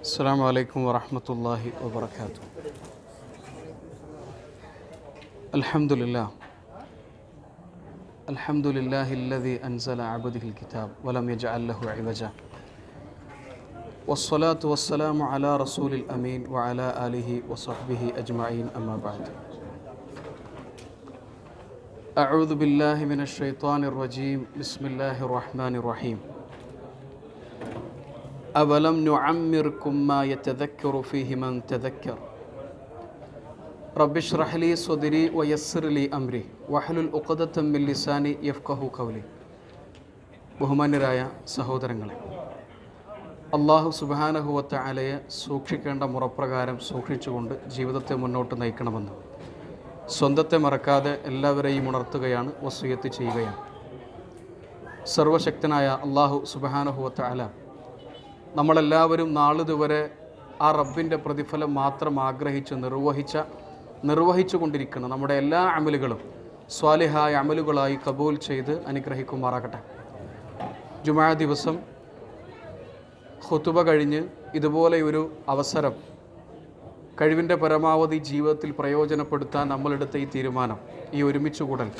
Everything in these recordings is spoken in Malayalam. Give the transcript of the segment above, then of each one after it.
السلام عليكم ورحمة الله وبركاته. الحمد لله. الحمد لله الذي أنزل عبده الكتاب ولم يجعل له عوجا. والصلاة والسلام على رسول الأمين وعلى آله وصحبه أجمعين أما بعد. أعوذ بالله من الشيطان الرجيم. بسم الله الرحمن الرحيم. അവലം നുഅമ്മിർക്കുമ്മായക്കർ റബ്ബിഷ് റഹ്ലി സ്വദിരി വയസ്സിർലി അംരി ഉഖദത മിൻ ലിസാനി യഫ്കഹു ഖൗലി. ബഹുമാന്യരായ സഹോദരങ്ങളെ അള്ളാഹു സുബാനഹുവത്ത അലയെ സൂക്ഷിക്കേണ്ട മുറപ്രകാരം സൂക്ഷിച്ചുകൊണ്ട് ജീവിതത്തെ മുന്നോട്ട് നയിക്കണമെന്ന് സ്വന്തത്തെ മറക്കാതെ എല്ലാവരെയും ഉണർത്തുകയാണ് വസൂയത്ത് ചെയ്യുകയാണ്. സർവശക്തനായ അള്ളാഹു സുബാനഹുവത്ത അല നമ്മളെല്ലാവരും നാളിതുവരെ ആ റബ്ബിന്റെ പ്രതിഫലം മാത്രം ആഗ്രഹിച്ച് നിർവഹിച്ച നിർവഹിച്ചു കൊണ്ടിരിക്കുന്ന നമ്മുടെ എല്ലാ അമലുകളും സ്വാലിഹായ അമലുകളായി കബൂൽ ചെയ്ത് അനുഗ്രഹിക്കുമാറാകട്ടെ. ജുമാ ദിവസം ഹുത്തുബ കഴിഞ്ഞ് ഇതുപോലെയൊരു അവസരം കഴിവിന്റെ പരമാവധി ജീവിതത്തിൽ പ്രയോജനപ്പെടുത്താൻ നമ്മളെടുത്ത ഈ തീരുമാനം ഈ ഒരുമിച്ച് കൂടൽ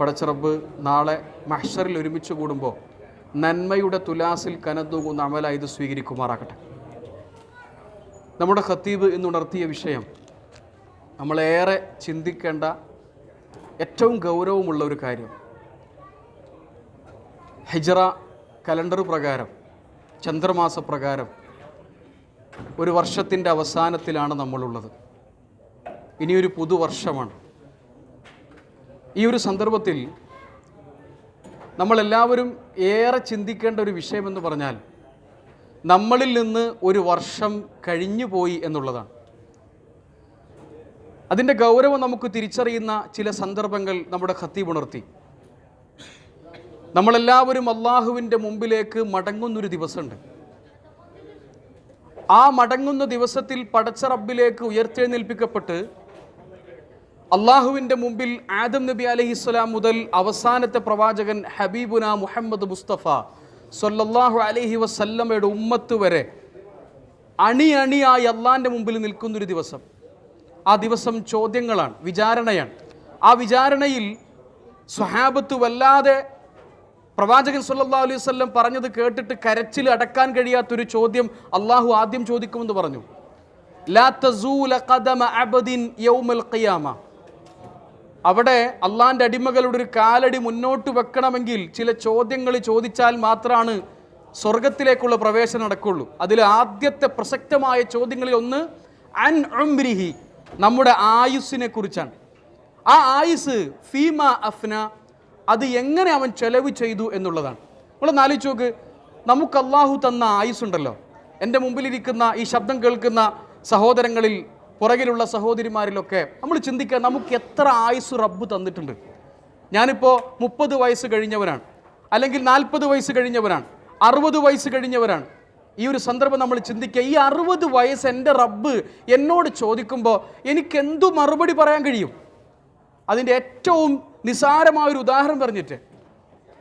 പടച്ചറബ് നാളെ മഹ്ഷറിൽ ഒരുമിച്ച് കൂടുമ്പോൾ നന്മയുടെ തുലാസിൽ കനത്തൂകുന്ന അമല ഇത് സ്വീകരിക്കുമാറാകട്ടെ. നമ്മുടെ ഖത്തീബ് എന്നുണർത്തിയ വിഷയം നമ്മളേറെ ചിന്തിക്കേണ്ട ഏറ്റവും ഗൗരവമുള്ള ഒരു കാര്യം. ഹിജറ കലണ്ടർ പ്രകാരം ചന്ദ്രമാസ പ്രകാരം ഒരു വർഷത്തിന്റെ അവസാനത്തിലാണ് നമ്മളുള്ളത്. ഇനിയൊരു പുതുവർഷമാണ്. ഈ ഒരു സന്ദർഭത്തിൽ നമ്മളെല്ലാവരും ഏറെ ചിന്തിക്കേണ്ട ഒരു വിഷയമെന്ന് പറഞ്ഞാൽ നമ്മളിൽ നിന്ന് ഒരു വർഷം കഴിഞ്ഞു പോയി എന്നുള്ളതാണ്. അതിന്റെ ഗൗരവം നമുക്ക് തിരിച്ചറിയുന്ന ചില സന്ദർഭങ്ങൾ നമ്മുടെ ഉണർത്തി. നമ്മളെല്ലാവരും അള്ളാഹുവിന്റെ മുമ്പിലേക്ക് മടങ്ങുന്നൊരു ദിവസമുണ്ട്. ആ മടങ്ങുന്ന ദിവസത്തിൽ പടച്ച റബ്ബിലേക്ക് ഉയർത്തെഴുന്നേൽപ്പിക്കപ്പെട്ട് അള്ളാഹുവിന്റെ മുമ്പിൽ ആദം നബി അലഹിസ്സലാം മുതൽ അവസാനത്തെ പ്രവാചകൻ ഹബീബുന മുഹമ്മദ് മുസ്തഫ സൊല്ലാഹു അലഹി വസല്ലമ്മയുടെ ഉമ്മത്ത് വരെ അണി അണിയായി അള്ളാഹിന്റെ മുമ്പിൽ നിൽക്കുന്നൊരു ദിവസം. ആ ദിവസം ചോദ്യങ്ങളാണ് വിചാരണയാണ്. ആ വിചാരണയിൽ സ്വഹാബത്ത് വല്ലാതെ പ്രവാചകൻ സല്ലാ അലൈഹി വല്ലം പറഞ്ഞത് കേട്ടിട്ട് കരച്ചിൽ അടക്കാൻ കഴിയാത്തൊരു ചോദ്യം അള്ളാഹു ആദ്യം ചോദിക്കുമെന്ന് പറഞ്ഞു. ലാ തസൂല ഖദമ അബദിൻ യൗമൽ ഖിയാമ. അവിടെ അള്ളാന്റെ അടിമകളുടെ ഒരു കാലടി മുന്നോട്ട് വെക്കണമെങ്കിൽ ചില ചോദ്യങ്ങൾ ചോദിച്ചാൽ മാത്രമാണ് സ്വർഗത്തിലേക്കുള്ള പ്രവേശനം നടക്കുള്ളൂ. അതിൽ ആദ്യത്തെ പ്രസക്തമായ ചോദ്യങ്ങളിൽ ഒന്ന് അൻ ഉംരിഹി നമ്മുടെ ആയുസ്സിനെ കുറിച്ചാണ്. ആ ആയുസ് ഫീമ അഫ്ന അത് എങ്ങനെ അവൻ ചെലവ് ചെയ്തു എന്നുള്ളതാണ്. നമ്മൾ ആലോചിച്ച് നോക്ക് നമുക്ക് അള്ളാഹു തന്ന ആയുസ്സുണ്ടല്ലോ. എന്റെ മുമ്പിലിരിക്കുന്ന ഈ ശബ്ദം കേൾക്കുന്ന സഹോദരങ്ങളിൽ പുറകിലുള്ള സഹോദരിമാരിലൊക്കെ നമ്മൾ ചിന്തിക്കുക നമുക്ക് എത്ര ആയുസ് റബ്ബ് തന്നിട്ടുണ്ട്. ഞാനിപ്പോൾ മുപ്പത് വയസ്സ് കഴിഞ്ഞവനാണ് അല്ലെങ്കിൽ നാൽപ്പത് വയസ്സ് കഴിഞ്ഞവനാണ് അറുപത് വയസ്സ് കഴിഞ്ഞവരാണ്. ഈ ഒരു സന്ദർഭം നമ്മൾ ചിന്തിക്കുക ഈ അറുപത് വയസ്സ് എന്റെ റബ്ബ് എന്നോട് ചോദിക്കുമ്പോൾ എനിക്ക് എന്തു മറുപടി പറയാൻ കഴിയും? അതിന്റെ ഏറ്റവും നിസാരമായ ഒരു ഉദാഹരണം പറഞ്ഞിട്ട്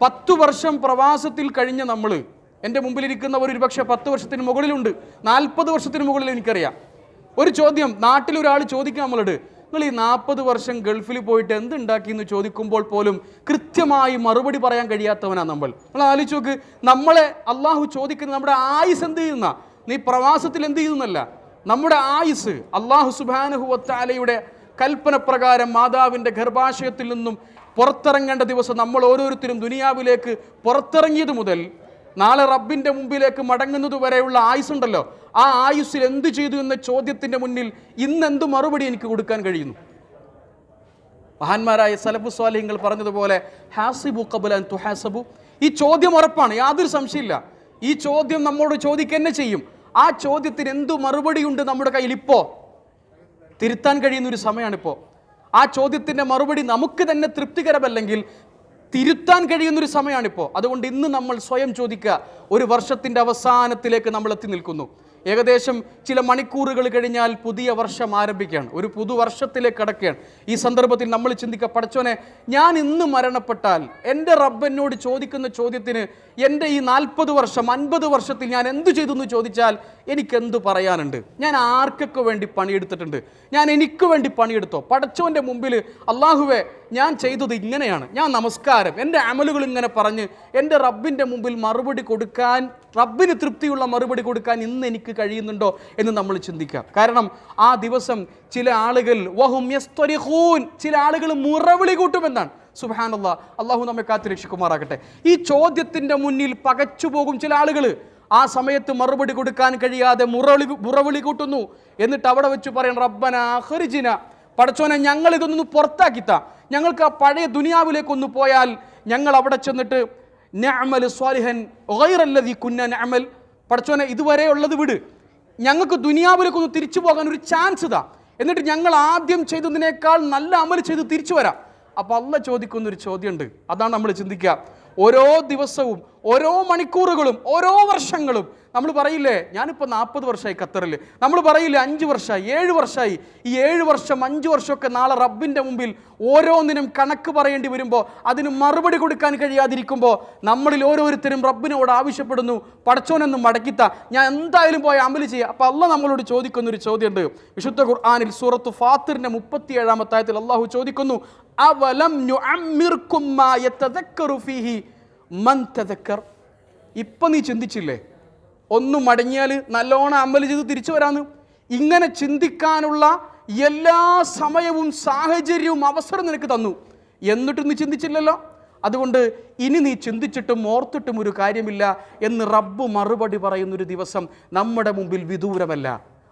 പത്തു വർഷം പ്രവാസത്തിൽ കഴിഞ്ഞ നമ്മൾ എന്റെ മുമ്പിലിരിക്കുന്നവർ ഒരുപക്ഷെ പത്ത് വർഷത്തിന് മുകളിലുണ്ട് നാൽപ്പത് വർഷത്തിന് മുകളിൽ എനിക്കറിയാം. ഒരു ചോദ്യം. നാട്ടിൽ ഒരാൾ ചോദിക്കുക നമ്മളോട് നിങ്ങൾ ഈ നാൽപ്പത് വർഷം ഗൾഫിൽ പോയിട്ട് എന്തുണ്ടാക്കി എന്ന് ചോദിക്കുമ്പോൾ പോലും കൃത്യമായി മറുപടി പറയാൻ കഴിയാത്തവനാണ് നമ്മൾ. നമ്മൾ ആലോചിച്ച് നോക്ക് നമ്മളെ അള്ളാഹു ചോദിക്കുന്നത് നമ്മുടെ ആയുസ് എന്ത് ചെയ്യുന്ന? നീ പ്രവാസത്തിൽ എന്ത് ചെയ്യുന്നല്ല. നമ്മുടെ ആയുസ് അള്ളാഹു സുബാനുഹുവത്താലയുടെ കൽപ്പന പ്രകാരം മാതാവിന്റെ ഗർഭാശയത്തിൽ നിന്നും പുറത്തിറങ്ങേണ്ട ദിവസം നമ്മൾ ഓരോരുത്തരും ദുനിയാവിലേക്ക് പുറത്തിറങ്ങിയത് മുതൽ നാളെ റബ്ബിന്റെ മുമ്പിലേക്ക് മടങ്ങുന്നത് വരെയുള്ള ആയുസ്സുണ്ടല്ലോ. ആ ആയുസ്സിൽ എന്ത് ചെയ്തു എന്ന ചോദ്യത്തിന്റെ മുന്നിൽ ഇന്ന് എന്ത് മറുപടി എനിക്ക് കൊടുക്കാൻ കഴിയുന്നു? മഹാന്മാരായ സലഫു സ്വാലിഹ്യങ്ങൾ പറഞ്ഞതുപോലെ ഹാസിബു കബുൽ അൻ തുഹാസബു. ഈ ചോദ്യം ഉറപ്പാണ് യാതൊരു സംശയമില്ല. ഈ ചോദ്യം നമ്മളോട് ചോദിക്കുക തന്നെ ചെയ്യും. ആ ചോദ്യത്തിന് എന്തു മറുപടിയുണ്ട് നമ്മുടെ കയ്യിൽ ഇപ്പോൾ തിരുത്താൻ കഴിയുന്ന ഒരു സമയമാണിപ്പോൾ ആ ചോദ്യത്തിന്റെ മറുപടി നമുക്ക് തന്നെ തൃപ്തികരമല്ലെങ്കിൽ തിരുത്താൻ കഴിയുന്നൊരു സമയമാണിപ്പോൾ അതുകൊണ്ട് ഇന്ന് നമ്മൾ സ്വയം ചോദിക്കുക ഒരു വർഷത്തിന്റെ അവസാനത്തിലേക്ക് നമ്മൾ എത്തി നിൽക്കുന്നു. ഏകദേശം ചില മണിക്കൂറുകൾ കഴിഞ്ഞാൽ പുതിയ വർഷം ആരംഭിക്കുകയാണ്. ഒരു പുതുവർഷത്തിലേക്ക് കടക്കുകയാണ്. ഈ സന്ദർഭത്തിൽ നമ്മൾ ചിന്തിക്കുക പഠിച്ചോനെ ഞാൻ ഇന്ന് മരണപ്പെട്ടാൽ എന്റെ റബ്ബനോട് ചോദിക്കുന്ന ചോദ്യത്തിന് എന്റെ ഈ നാൽപ്പത് വർഷം അൻപത് വർഷത്തിൽ ഞാൻ എന്തു ചെയ്തു എന്ന് ചോദിച്ചാൽ എനിക്കെന്ത് പറയാനുണ്ട്? ഞാൻ ആർക്കൊക്കെ വേണ്ടി പണിയെടുത്തിട്ടുണ്ട്? ഞാൻ എനിക്ക് വേണ്ടി പണിയെടുത്തോ? പടച്ചോന്റെ മുമ്പിൽ അള്ളാഹുവെ ഞാൻ ചെയ്തത് ഇങ്ങനെയാണ്. ഞാൻ നമസ്കാരം എന്റെ അമലുകൾ ഇങ്ങനെ പറഞ്ഞ് എന്റെ റബ്ബിന്റെ മുമ്പിൽ മറുപടി കൊടുക്കാൻ റബ്ബിന് തൃപ്തിയുള്ള മറുപടി കൊടുക്കാൻ ഇന്ന് എനിക്ക് കഴിയുന്നുണ്ടോ എന്ന് നമ്മൾ ചിന്തിക്കാം. കാരണം ആ ദിവസം ചില ആളുകൾ ചില ആളുകൾ മുറവിളി കൂട്ടുമെന്നാണ്. സുബാനല്ല അള്ളാഹു നമ്മെ കാത്തു രക്ഷിക്കുമാറാകട്ടെ. ഈ ചോദ്യത്തിന്റെ മുന്നിൽ പകച്ചു പോകും ചില ആളുകൾ. ആ സമയത്ത് മറുപടി കൊടുക്കാൻ കഴിയാതെ മുറവിളി മുറവിളി കൂട്ടുന്നു. എന്നിട്ട് അവിടെ വെച്ച് പറയണം റബ്ബന ഹരിജിന പടച്ചോനെ ഞങ്ങൾ ഇതൊന്നും പുറത്താക്കിത്ത. ഞങ്ങൾക്ക് ആ പഴയ ദുനിയാവിലേക്കൊന്ന് പോയാൽ ഞങ്ങൾ അവിടെ ചെന്നിട്ട് നഅമൽ സ്വാലിഹൻ ഗൈറല്ലദി കുന്ന നഅമൽ. പടച്ചോനെ ഇതുവരെ ഉള്ളത് വിട്. ഞങ്ങൾക്ക് ദുനിയാവിലേക്കൊന്ന് തിരിച്ചു പോകാൻ ഒരു ചാൻസ് ഇതാ. എന്നിട്ട് ഞങ്ങൾ ആദ്യം ചെയ്തതിനേക്കാൾ നല്ല അമൽ ചെയ്ത് തിരിച്ചു വരാം. അപ്പോൾ അല്ല ചോദിക്കുന്ന ഒരു ചോദ്യമുണ്ട്. അതാണ് നമ്മൾ ചിന്തിക്കുക. ഓരോ ദിവസവും ഓരോ മണിക്കൂറുകളും ഓരോ വർഷങ്ങളും നമ്മൾ പറയില്ലേ ഞാനിപ്പോൾ നാൽപ്പത് വർഷമായി ഖത്തറിൽ നമ്മൾ പറയില്ലേ അഞ്ച് വർഷമായി ഏഴ് വർഷമായി ഈ ഏഴ് വർഷം അഞ്ച് വർഷമൊക്കെ നാളെ റബ്ബിന്റെ മുമ്പിൽ ഓരോന്നിനും കണക്ക് പറയേണ്ടി വരുമ്പോൾ അതിന് മറുപടി കൊടുക്കാൻ കഴിയാതിരിക്കുമ്പോൾ നമ്മളിൽ ഓരോരുത്തരും റബ്ബിനോട് ആവശ്യപ്പെടുന്നു പടച്ചോനെന്ന് മടക്കിത്ത. ഞാൻ എന്തായാലും പോയി അമൽ ചെയ്യുക അപ്പോൾ അല്ല നമ്മളോട് ചോദിക്കുന്ന ഒരു ചോദ്യമുണ്ട്. വിശുദ്ധ ഖുർആാനിൽ സൂറത്ത് ഫാത്തിറിന്റെ മുപ്പത്തി ഏഴാമത്തായത്തിൽ അള്ളാഹു ചോദിക്കുന്നു അവലം ഇപ്പം നീ ചിന്തിച്ചില്ലേ? ഒന്ന് മടങ്ങിയാൽ നല്ലോണം അമൽ ചെയ്ത് തിരിച്ചു വരാന്ന്. ഇങ്ങനെ ചിന്തിക്കാനുള്ള എല്ലാ സമയവും സാഹചര്യവും അവസരം നിനക്ക് തന്നു. എന്നിട്ടും നീ ചിന്തിച്ചില്ലല്ലോ? അതുകൊണ്ട് ഇനി നീ ചിന്തിച്ചിട്ടും ഓർത്തിട്ടും ഒരു കാര്യമില്ല എന്ന് റബ്ബ് മറുപടി പറയുന്നൊരു ദിവസം നമ്മുടെ മുമ്പിൽ വിദൂരമല്ല.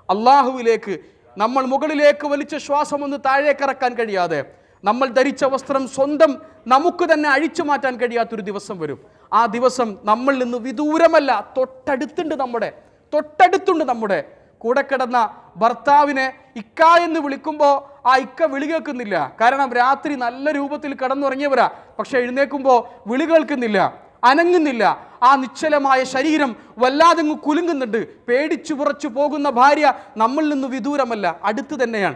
അള്ളാഹുവിലേക്ക് നമ്മൾ മുകളിലേക്ക് വലിച്ച ശ്വാസം ഒന്ന് താഴേക്കിറക്കാൻ കഴിയാതെ നമ്മൾ ധരിച്ച വസ്ത്രം സ്വന്തം നമുക്ക് തന്നെ അഴിച്ചു മാറ്റാൻ കഴിയാത്തൊരു ദിവസം വരും. ആ ദിവസം നമ്മളിൽ നിന്ന് വിദൂരമല്ല തൊട്ടടുത്തുണ്ട് നമ്മുടെ തൊട്ടടുത്തുണ്ട് നമ്മുടെ. കൂടെ കിടന്ന ഭർത്താവിനെ ഇക്ക എന്ന് വിളിക്കുമ്പോൾ ആ ഇക്ക വിളി കേൾക്കുന്നില്ല. കാരണം രാത്രി നല്ല രൂപത്തിൽ കിടന്നുറങ്ങിയവരാ. പക്ഷെ എഴുന്നേൽക്കുമ്പോൾ വിളി കേൾക്കുന്നില്ല അനങ്ങുന്നില്ല. ആ നിശ്ചലമായ ശരീരം വല്ലാതെ അങ്ങ് കുലുങ്ങുന്നുണ്ട്. പേടിച്ചു പുറച്ചു പോകുന്ന ഭാര്യ നമ്മളിൽ നിന്ന് വിദൂരമല്ല അടുത്ത് തന്നെയാണ്.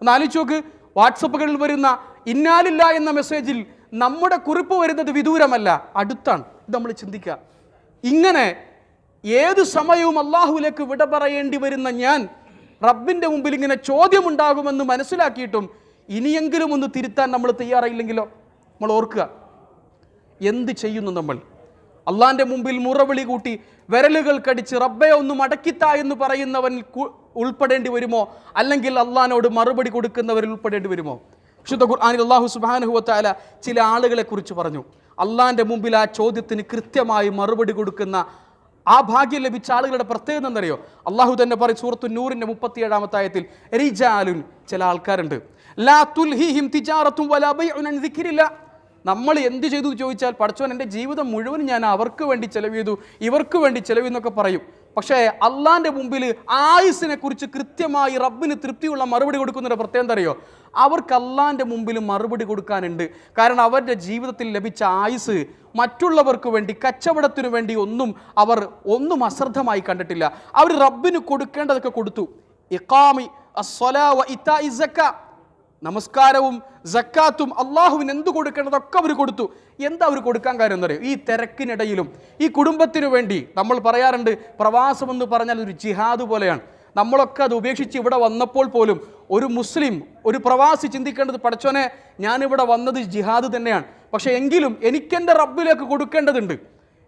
ഒന്ന് ആലോചിച്ച് നോക്ക് വാട്സപ്പുകളിൽ വരുന്ന ഇന്നാലില്ല എന്ന മെസ്സേജിൽ നമ്മുടെ കുറിപ്പ് വരുന്നത് വിദൂരമല്ല അടുത്താണ്. ഇത് നമ്മൾ ചിന്തിക്കുക. ഇങ്ങനെ ഏത് സമയവും അള്ളാഹുവിലേക്ക് വിട പറയേണ്ടി വരുന്ന ഞാൻ റബ്ബിന്റെ മുമ്പിൽ ഇങ്ങനെ ചോദ്യമുണ്ടാകുമെന്ന് മനസ്സിലാക്കിയിട്ടും ഇനിയെങ്കിലും ഒന്ന് തിരുത്താൻ നമ്മൾ തയ്യാറായില്ലെങ്കിലോ? നമ്മൾ ഓർക്കുക. എന്ത് ചെയ്യുന്നു നമ്മൾ? അള്ളാന്റെ മുമ്പിൽ മുറവിളി കൂട്ടി വിരലുകൾ കടിച്ച് റബ്ബെ ഒന്ന് മടക്കിത്ത എന്ന് പറയുന്നവൻ ഉൾപ്പെടേണ്ടി വരുമോ? അല്ലെങ്കിൽ അള്ളഹാനോട് മറുപടി കൊടുക്കുന്നവരിൽ ഉൾപ്പെടേണ്ടി വരുമോ? വിശുദ്ധ ഖുർആാനിൽ അള്ളാഹു സുബാനുഹുവത്താല ചില ആളുകളെ കുറിച്ച് പറഞ്ഞു. അള്ളാഹിന്റെ മുമ്പിൽ ആ ചോദ്യത്തിന് കൃത്യമായി മറുപടി കൊടുക്കുന്ന ആ ഭാഗ്യം ലഭിച്ച ആളുകളുടെ പ്രത്യേകത എന്തറിയോ അള്ളാഹു തന്നെ പറയും സൂറത്തു നൂറിന്റെ മുപ്പത്തിയേഴാമത്തെ ആയത്തിൽ റിജാലുൻ ചില ആൾക്കാരുണ്ട്. ലാ തുൽഹിഹിം തിജാറത്തും വലാ ബൈഉൻ അൻ ദിക്രില്ല നമ്മൾ എന്ത് ചെയ്തു ചോദിച്ചാൽ പഠിച്ചവൻ എന്റെ ജീവിതം മുഴുവൻ ഞാൻ അവർക്ക് വേണ്ടി ചെലവ് ചെയ്തു ഇവർക്ക് വേണ്ടി ചെലവ് എന്നൊക്കെ പറയും. പക്ഷേ അള്ളാന്റെ മുമ്പിൽ ആയുസിനെ കുറിച്ച് കൃത്യമായി റബ്ബിന് തൃപ്തിയുള്ള മറുപടി കൊടുക്കുന്നതിന്റെ പ്രത്യേകം എന്താ അറിയോ അവർക്ക് അള്ളാന്റെ മുമ്പിൽ മറുപടി കൊടുക്കാനുണ്ട്. കാരണം അവരുടെ ജീവിതത്തിൽ ലഭിച്ച ആയുസ് മറ്റുള്ളവർക്ക് വേണ്ടി കച്ചവടത്തിനു വേണ്ടി ഒന്നും അവർ ഒന്നും അശ്രദ്ധമായി കണ്ടിട്ടില്ല. അവർ റബ്ബിന് കൊടുക്കേണ്ടതൊക്കെ കൊടുത്തു. ഇക്കാമി അസ്സലാ ഇത്ത ഇസക്ക സക്ക നമസ്കാരവും ജക്കാത്തും അള്ളാഹുവിന് എന്ത് കൊടുക്കേണ്ടതൊക്കെ അവർ കൊടുത്തു. എന്താ അവർ കൊടുക്കാൻ കാര്യം എന്നറിയോ ഈ തിരക്കിനിടയിലും ഈ കുടുംബത്തിനു വേണ്ടി നമ്മൾ പറയാറുണ്ട് പ്രവാസം എന്ന് പറഞ്ഞാൽ ഒരു ജിഹാദ് പോലെയാണ്. നമ്മളൊക്കെ അത് ഉപേക്ഷിച്ച് ഇവിടെ വന്നപ്പോൾ പോലും ഒരു മുസ്ലിം ഒരു പ്രവാസി ചിന്തിക്കേണ്ടത് പഠിച്ചോനെ ഞാനിവിടെ വന്നത് ജിഹാദ് തന്നെയാണ്. പക്ഷേ എങ്കിലും എനിക്കെന്റെ റബ്ബിലേക്ക് കൊടുക്കേണ്ടതുണ്ട്.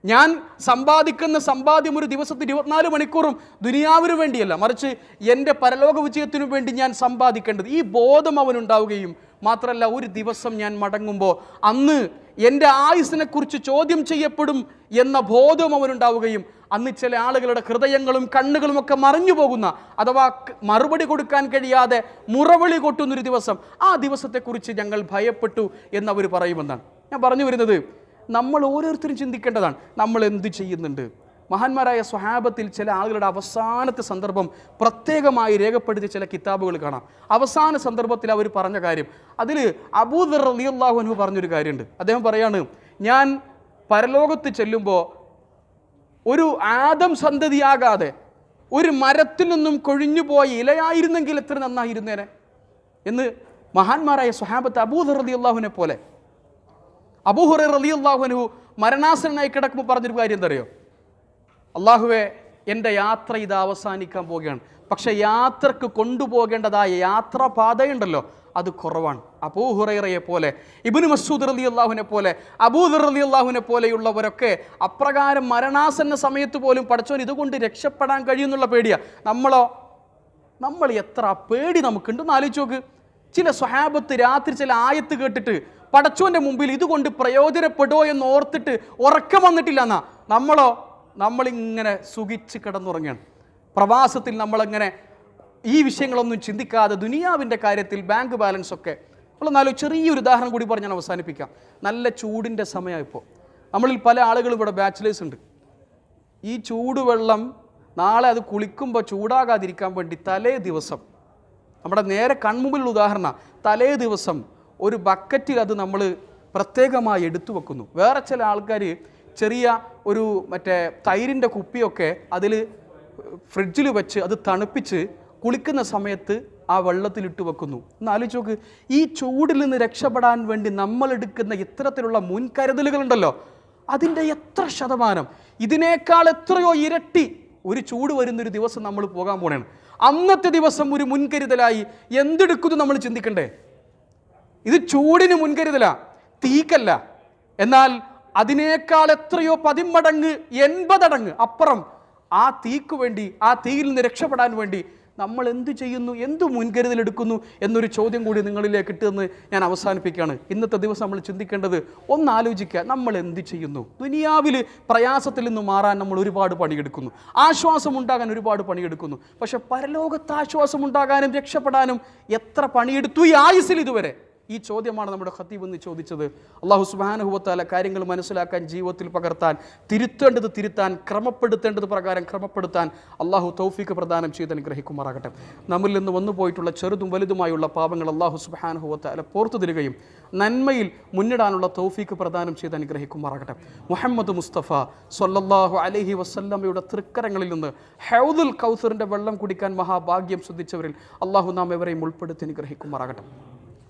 ഞാൻ സമ്പാദിക്കുന്ന സമ്പാദ്യം ഒരു ദിവസത്തിൽ ഇരുപത്തിനാല് മണിക്കൂറും ദുനിയാവിന് വേണ്ടിയല്ല മറിച്ച് എന്റെ പരലോക വിജയത്തിനു വേണ്ടി ഞാൻ സമ്പാദിക്കേണ്ടത്. ഈ ബോധം അവനുണ്ടാവുകയും മാത്രമല്ല ഒരു ദിവസം ഞാൻ മടങ്ങുമ്പോൾ അന്ന് എന്റെ ആയുസിനെ കുറിച്ച് ചോദ്യം ചെയ്യപ്പെടും എന്ന ബോധം അവനുണ്ടാവുകയും അന്ന് ചില ആളുകളുടെ ഹൃദയങ്ങളും കണ്ണുകളും ഒക്കെ മറിഞ്ഞു പോകുന്ന അഥവാ മറുപടി കൊടുക്കാൻ കഴിയാതെ മുറവിളി കൊട്ടുന്നൊരു ദിവസം ആ ദിവസത്തെക്കുറിച്ച് ഞങ്ങൾ ഭയപ്പെട്ടു എന്നവർ പറയുമെന്നാണ്. ഞാൻ പറഞ്ഞു വരുന്നത് നമ്മൾ ഓരോരുത്തരും ചിന്തിക്കേണ്ടതാണ് നമ്മൾ എന്ത് ചെയ്യുന്നുണ്ട്? മഹാന്മാരായ സ്വഹാബത്തിൽ ചില ആളുകളുടെ അവസാനത്തെ സന്ദർഭം പ്രത്യേകമായി രേഖപ്പെടുത്തിയ ചില കിതാബുകൾ കാണാം. അവസാന സന്ദർഭത്തിൽ അവർ പറഞ്ഞ കാര്യം അതിൽ അബൂദർ അലി അള്ളാഹുനു പറഞ്ഞൊരു കാര്യമുണ്ട്. അദ്ദേഹം പറയാണ് ഞാൻ പരലോകത്ത് ചെല്ലുമ്പോൾ ഒരു ആദം സന്തതിയാകാതെ ഒരു മരത്തിൽ നിന്നും കൊഴിഞ്ഞു പോയ ഇലയായിരുന്നെങ്കിൽ എത്ര നന്നായിരുന്നേനെ? എന്ന് മഹാന്മാരായ സ്വഹാബത്ത് അബൂദർ റതി അള്ളാഹുവിനെ പോലെ അബൂഹുറ റലി അള്ളാഹുനു മരണാസനായി കിടക്കുമ്പോൾ പറഞ്ഞൊരു കാര്യം എന്താ അറിയോ അള്ളാഹുവെ എന്റെ യാത്ര ഇത് അവസാനിക്കാൻ പോവുകയാണ്. പക്ഷേ യാത്രയ്ക്ക് കൊണ്ടുപോകേണ്ടതായ യാത്രാപാതയുണ്ടല്ലോ അത് കുറവാണ്. അബൂഹുറൈറയെ പോലെ ഇബിന് മസൂദ് റലി അള്ളാഹുവിനെ പോലെ അബൂദർ റലി അള്ളാഹുവിനെ പോലെയുള്ളവരൊക്കെ അപ്രകാരം മരണാസന്ന സമയത്ത് പോലും പഠിച്ചവൻ ഇതുകൊണ്ട് രക്ഷപ്പെടാൻ കഴിയുന്നുള്ള പേടിയാണ് നമ്മളോ? നമ്മൾ എത്ര പേടി നമുക്കുണ്ടെന്ന് ആലോചിച്ച് നോക്ക്. ചില സ്വഹാബത്ത് രാത്രി ചില ആയത്ത് കേട്ടിട്ട് പടച്ചോന്റെ മുമ്പിൽ ഇതുകൊണ്ട് പ്രയോജനപ്പെടുമോ എന്ന് ഓർത്തിട്ട് ഉറക്കം വന്നിട്ടില്ല എന്നാ നമ്മളോ നമ്മളിങ്ങനെ സുഖിച്ച് കിടന്നുറങ്ങുകയാണ് പ്രവാസത്തിൽ നമ്മളങ്ങനെ ഈ വിഷയങ്ങളൊന്നും ചിന്തിക്കാതെ ദുനിയാവിന്റെ കാര്യത്തിൽ ബാങ്ക് ബാലൻസ് ഒക്കെ നമ്മളെന്നാലും ചെറിയൊരു ഉദാഹരണം കൂടി പറഞ്ഞ് ഞാൻ അവസാനിപ്പിക്കാം. നല്ല ചൂടിന്റെ സമയമാണ് ഇപ്പോൾ നമ്മളിൽ പല ആളുകളും ഇവിടെ ബാച്ചിലേഴ്സ് ഉണ്ട്. ഈ ചൂടുവെള്ളം നാളെ അത് കുളിക്കുമ്പോൾ ചൂടാകാതിരിക്കാൻ വേണ്ടി തലേ ദിവസം. നമ്മുടെ നേരെ കൺമുമ്പിലുള്ള ഉദാഹരണം തലേ ദിവസം ഒരു ബക്കറ്റിൽ അത് നമ്മൾ പ്രത്യേകമായി എടുത്തു വെക്കുന്നു. വേറെ ചില ആൾക്കാർ ചെറിയ ഒരു മറ്റേ തൈരിന്റെ കുപ്പിയൊക്കെ അതിൽ ഫ്രിഡ്ജിൽ വെച്ച് അത് തണുപ്പിച്ച് കുളിക്കുന്ന സമയത്ത് ആ വെള്ളത്തിലിട്ട് വെക്കുന്നു. ഒന്ന് ആലോചിച്ച് നോക്ക്. ഈ ചൂടിൽ നിന്ന് രക്ഷപ്പെടാൻ വേണ്ടി നമ്മൾ എടുക്കുന്ന ഇത്തരത്തിലുള്ള മുൻകരുതലുകളുണ്ടല്ലോ. അതിന്റെ എത്ര ശതമാനം? ഇതിനേക്കാൾ എത്രയോ ഇരട്ടി ഒരു ചൂട് വരുന്നൊരു ദിവസം നമ്മൾ പോകാൻ പോണേണ്. അന്നത്തെ ദിവസം ഒരു മുൻകരുതലായി എന്തെടുക്കുന്നു നമ്മൾ ചിന്തിക്കണ്ടേ? ഇത് ചൂടിന് മുൻകരുതല തീക്കല്ല. എന്നാൽ അതിനേക്കാൾ എത്രയോ പതിമടങ്ങ് എൺപതടങ്ങ് അപ്പുറം ആ തീക്ക് വേണ്ടി ആ തീയിൽ നിന്ന് രക്ഷപ്പെടാൻ വേണ്ടി നമ്മൾ എന്ത് ചെയ്യുന്നു എന്ത് മുൻകരുതൽ എടുക്കുന്നു എന്നൊരു ചോദ്യം കൂടി നിങ്ങളിലേക്ക് ഇട്ടെന്ന് ഞാൻ അവസാനിപ്പിക്കുകയാണ്. ഇന്നത്തെ ദിവസം നമ്മൾ ചിന്തിക്കേണ്ടത് ഒന്ന് ആലോചിക്കുക നമ്മൾ എന്ത് ചെയ്യുന്നു? ദുനിയാവിൽ പ്രയാസത്തിൽ നിന്ന് മാറാൻ നമ്മൾ ഒരുപാട് പണിയെടുക്കുന്നു. ആശ്വാസം ഉണ്ടാകാൻ ഒരുപാട് പണിയെടുക്കുന്നു. പക്ഷെ പരലോകത്ത് ആശ്വാസം ഉണ്ടാകാനും രക്ഷപ്പെടാനും എത്ര പണിയെടുത്തു ഈ ആയുസിൽ ഇതുവരെ? ഈ ചോദ്യമാണ് നമ്മുടെ ഖത്തീബ് എന്ന് ചോദിച്ചത്. അള്ളാഹു സുബാനുഭവത്താല കാര്യങ്ങൾ മനസ്സിലാക്കാൻ ജീവിതത്തിൽ പകർത്താൻ തിരുത്തേണ്ടത് തിരുത്താൻ ക്രമപ്പെടുത്തേണ്ടത് പ്രകാരം ക്രമപ്പെടുത്താൻ അള്ളാഹു തൗഫീക്ക് പ്രദാനം ചെയ്ത് അനുഗ്രഹിക്കുമാറാകട്ടെ. നമ്മിൽ നിന്ന് വന്നു പോയിട്ടുള്ള ചെറുതും വലുതുമായുള്ള പാപങ്ങൾ അള്ളാഹു സുബാനുഭവത്താല പോർത്തു തരികയും നന്മയിൽ മുന്നിടാനുള്ള തൗഫീക്ക് പ്രദാനം ചെയ്ത് അനുഗ്രഹിക്കുമാറാകട്ടെ. മുഹമ്മദ് മുസ്തഫ സൊല്ലാഹു അലഹി വസ്ല്ലമ്മയുടെ തൃക്കരങ്ങളിൽ നിന്ന് ഹൗദുൽ കൗസറിന്റെ വെള്ളം കുടിക്കാൻ മഹാഭാഗ്യം ശ്രദ്ധിച്ചവരിൽ അള്ളാഹു നാം എവരെയും ഉൾപ്പെടുത്തി അനുഗ്രഹിക്കുമാറാകട്ടെ.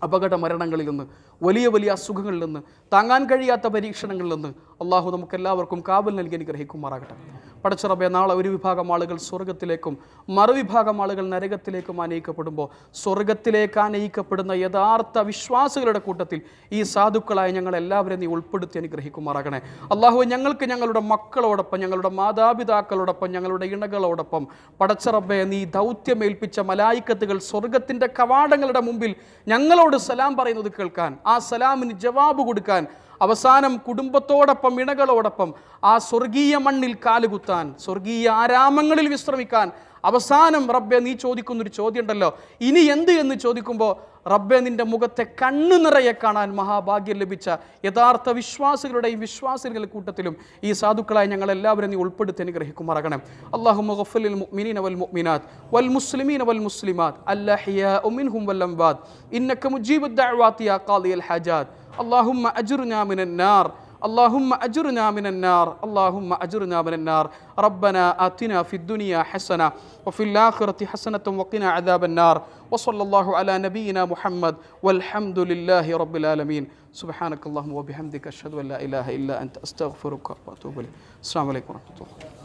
അപകട മരണങ്ങളിൽ നിന്ന് വലിയ വലിയ അസുഖങ്ങളിൽ നിന്ന് താങ്ങാൻ കഴിയാത്ത പരീക്ഷണങ്ങളിൽ നിന്ന് അള്ളാഹു നമുക്കെല്ലാവർക്കും കാവൽ നൽകി അനുഗ്രഹിക്കുമാറാകട്ടെ. പടച്ചിറബെ നാളെ ഒരു വിഭാഗം ആളുകൾ സ്വർഗത്തിലേക്കും മറുവിഭാഗം ആളുകൾ നരകത്തിലേക്കും ആനയിക്കപ്പെടുമ്പോൾ സ്വർഗത്തിലേക്ക് ആനയിക്കപ്പെടുന്ന യഥാർത്ഥ വിശ്വാസികളുടെ കൂട്ടത്തിൽ ഈ സാധുക്കളായ ഞങ്ങൾ എല്ലാവരെയും നീ ഉൾപ്പെടുത്തി അനുഗ്രഹിക്കുമാറാകണേ. അള്ളാഹു ഞങ്ങൾക്ക് ഞങ്ങളുടെ മക്കളോടൊപ്പം ഞങ്ങളുടെ മാതാപിതാക്കളോടൊപ്പം ഞങ്ങളുടെ ഇണകളോടൊപ്പം പടച്ചിറബെ നീ ദൗത്യമേൽപ്പിച്ച മലായിക്കത്തുകൾ സ്വർഗത്തിന്റെ കവാടങ്ങളുടെ മുമ്പിൽ ഞങ്ങളോട് സലാം പറയുന്നത് കേൾക്കാൻ ആ സലാമിന് ജവാബ് കൊടുക്കാൻ അവസാനം കുടുംബത്തോടൊപ്പം ഇണകളോടൊപ്പം ആ സ്വർഗീയ മണ്ണിൽ കാലുകുത്താൻ സ്വർഗീയ ആരാമങ്ങളിൽ വിശ്രമിക്കാൻ അവസാനം റബ്ബെ നീ ചോദിക്കുന്നൊരു ചോദ്യം ഉണ്ടല്ലോ ഇനി എന്ത് എന്ന് ചോദിക്കുമ്പോൾ റബ്ബെ നിന്റെ മുഖത്തെ കണ്ണു നിറയെ കാണാൻ മഹാഭാഗ്യം ലഭിച്ച യഥാർത്ഥ വിശ്വാസികളുടെയും വിശ്വാസികളുടെ കൂട്ടത്തിലും ഈ സാധുക്കളായി ഞങ്ങൾ എല്ലാവരും നീ ഉൾപ്പെടുത്തി അനുഗ്രഹിക്കുമാറാകണം അള്ളാഹു മുഹഫലിൽ മുഅ്മിനീന വൽ മുഅ്മിനാത്ത് വൽ മുസ്ലിമീന വൽ മുസ്ലിമാത്ത് അല്ലഹിയ മിൻഹും വൽ അംവാത് ഇന്നക മുജീബുദ് ദഅവാതി യാ ഖാദിയൽ اللهم أجرنا من النار. اللهم أجرنا من النار. اللهم أجرنا من النار. ربنا آتنا في الدنيا حسنة وفي الآخرة حسنة وقنا عذاب النار. وصلى الله على نبينا محمد والحمد لله رب العالمين. سبحانك اللهم وبحمدك أشهد أن لا إله إلا أنت أستغفرك وأتوب إليك. السلام عليكم ورحمة الله.